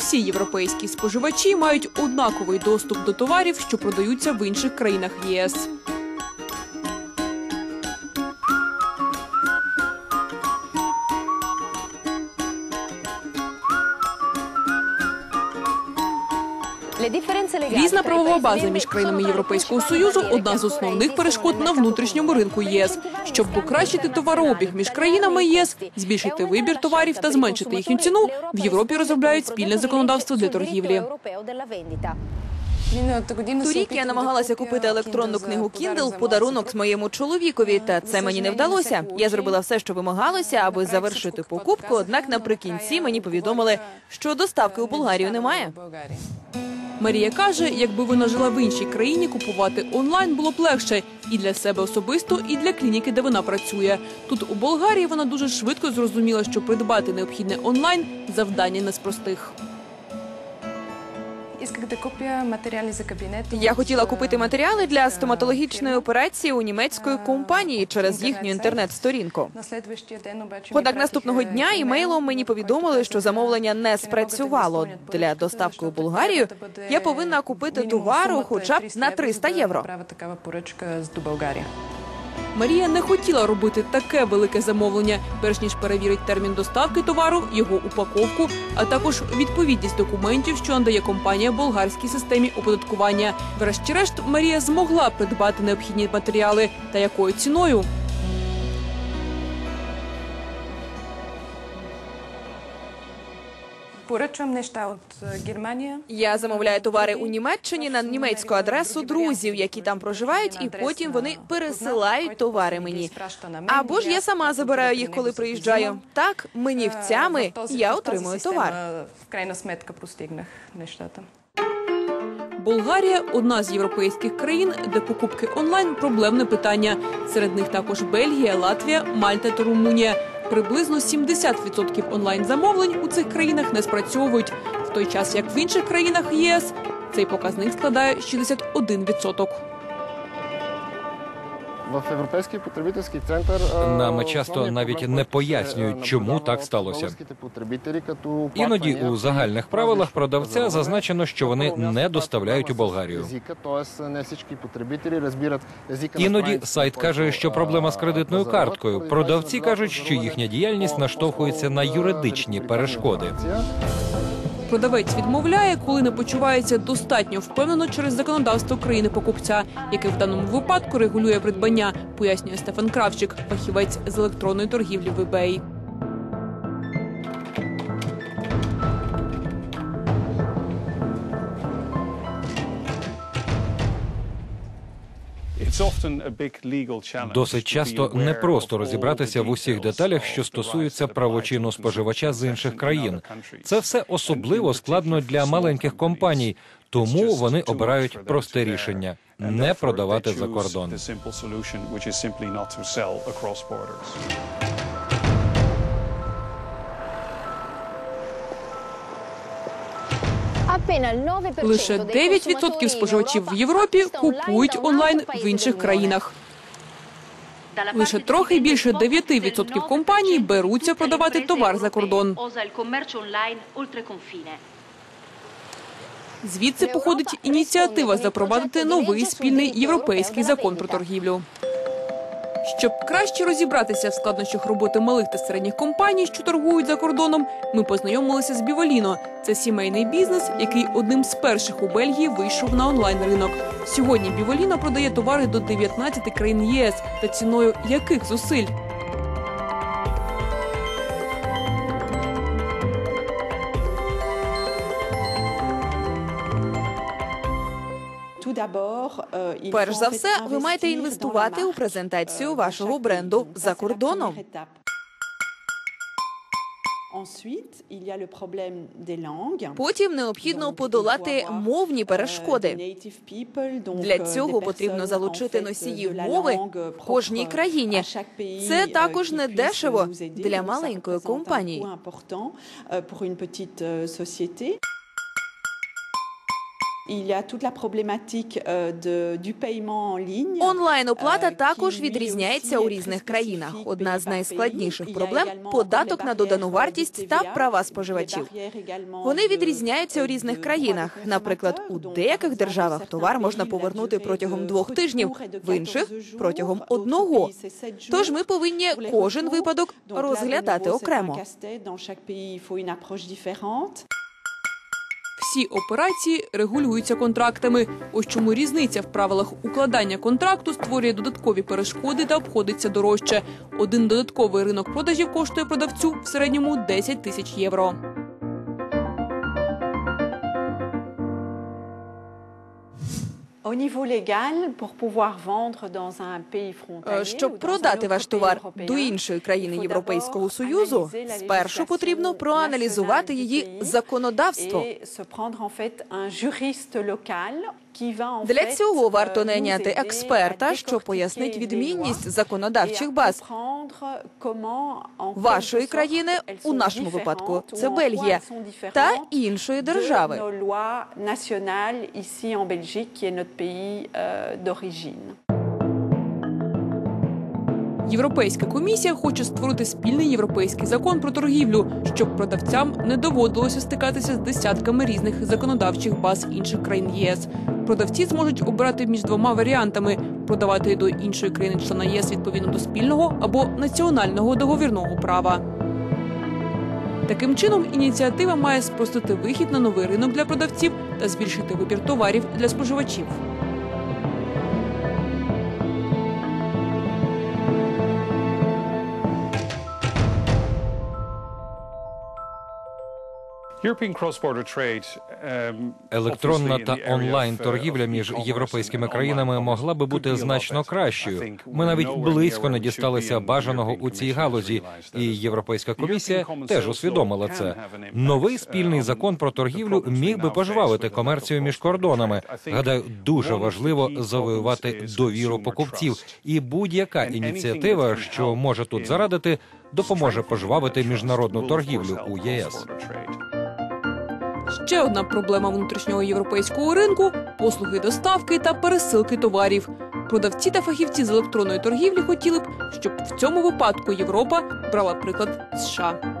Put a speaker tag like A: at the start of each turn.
A: всі європейські споживачі мають однаковий доступ до товарів, що продаються в інших країнах ЄС. Різна правова база між країнами Європейського союзу одна з основних перешкод на внутрішньому ринку ЄС. Щоб покращити товарообіг між країнами ЄС, збільшити вибір товарів та зменшити їхню ціну, в Європі розробляють спільне законодавство для торгівлі.
B: Торік я намагалася купити електронну книгу Kindle в подарунок моєму чоловікові, та це мені не вдалося. Я зробила все, що вимагалося, аби завершити покупку. Однак наприкінці мені повідомили, що доставки у Болгарію немає.
A: Марія каже, якби вона жила в іншій країні, купувати онлайн було б легше і для себе особисто, і для клініки, де вона працює. Тут у Болгарії вона дуже швидко зрозуміла, що придбати необхідне онлайн завдання не з простих.
B: Я хотіла купити матеріали для стоматологічної операції у німецької компанії через їхню інтернет-сторінку. Однак наступного дня імейлом мені повідомили, що замовлення не спрацювало для доставки у Болгарію. Я повинна купити товару хоча б на 300 євро.
A: Марія не хотіла робити таке велике замовлення, перш ніж перевірить термін доставки товару, його упаковку, а також відповідність документів, що надає компанія болгарській системі оподаткування. Врешті-решт, Марія змогла придбати необхідні матеріали. Та якою ціною?
C: Поръчвам неща от е,
B: Я замовляю товари у Німеччині на німецьку адресу друзів, які там проживають, і потім вони пересилають товари мені. Або ж я сама забираю їх, коли приїжджаю. Так, мнівцями я отримую товар.
C: В крайна сметка простигнах нещата.
A: Болгарія одна з європейських країн, де покупки онлайн проблемне питання. Серед них також Бельгія, Латвія, Мальта та Румунія. Приблизно 70% онлайн замовлень у цих країнах не спрацьовують, в той час як в інших країнах ЄС цей показник складає 61%.
D: В Європейський потребительський центр е,
E: Нам часто навіть не пояснюють, чому так сталося. Іноді у загальних правилах продавця зазначено, що вони не доставляють у Болгарію. Іноді сайт каже, що проблема з кредитною карткою. Продавці кажуть, що їхня діяльність наштовхується на юридичні перешкоди.
A: Продавець відмовляє, коли не почувається достатньо впевнено через законодавство країни покупця, яке в даному випадку регулює придбання, пояснює Стефан Кравчик, фахівець з електронної торгівлі в eBay.
E: Досить часто не просто розібратися в усіх деталях, що стосуються правочину споживача з інших країн. Це все особливо складно для маленьких компаній, тому вони обирають просте рішення не продавати за кордон.
A: Лише 9% споживачів в Європі купують онлайн в інших країнах. Лише трохи більше 9% компаній беруться продавати товар за кордон. Звідси походить ініціатива запровадити новий спільний європейський закон про торгівлю. Щоб краще розібратися в складнощах роботи малих та середніх компаній, що торгують за кордоном, ми познайомилися з Біволіно. Це сімейний бізнес, який одним з перших у Бельгії вийшов на онлайн ринок. Сьогодні Біволіно продає товари до 19 країн ЄС та ціною яких зусиль.
B: Перш за все, ви маєте інвестувати у презентацію вашого бренду за кордоном. Потім необхідно подолати мовні перешкоди. Для цього потрібно залучити носіїв мови в кожній країні. Це також не дешево для маленької компанії. Онлайн оплата
F: euh,
B: також відрізняється у різних країнах. Одна з найскладніших проблем податок на додану вартість та права споживачів. Вони відрізняються у різних країнах. Наприклад, у деяких державах товар можна повернути протягом двох тижнів, в інших протягом одного. Тож ми повинні кожен випадок розглядати окремо.
A: Всі операції регулюються контрактами. Ось чому різниця в правилах укладання контракту створює додаткові перешкоди та обходиться дорожче. Один додатковий ринок продажів коштує продавцю в середньому 10 тисяч євро.
B: Щоб продати ваш товар до іншої країни Європейського союзу, спершу потрібно проаналізувати її законодавство. Для цього варто найняти експерта, що пояснить відмінність законодавчих баз вашої країни, у нашому випадку це Бельгія, та іншої держави.
A: Європейська комісія хоче створити спільний європейський закон про торгівлю, щоб продавцям не доводилося стикатися з десятками різних законодавчих баз інших країн ЄС. Продавці зможуть обирати між двома варіантами: продавати до іншої країни-члена ЄС відповідно до спільного або національного договірного права. Таким чином, ініціатива має спростити вихід на новий ринок для продавців та збільшити вибір товарів для споживачів.
E: Електронна та онлайн торгівля між європейськими країнами могла би бути значно кращою. Ми навіть близько не дісталися бажаного у цій галузі, і Європейська комісія теж усвідомила це. Новий спільний закон про торгівлю міг би пожвавити комерцію між кордонами. Гадаю, дуже важливо завоювати довіру покупців, і будь-яка ініціатива, що може тут зарадити, допоможе пожвавити міжнародну торгівлю у ЄС.
A: Ще одна проблема внутрішнього європейського ринку послуги доставки та пересилки товарів. Продавці та фахівці з електронної торгівлі хотіли б, щоб в цьому випадку Європа брала приклад США.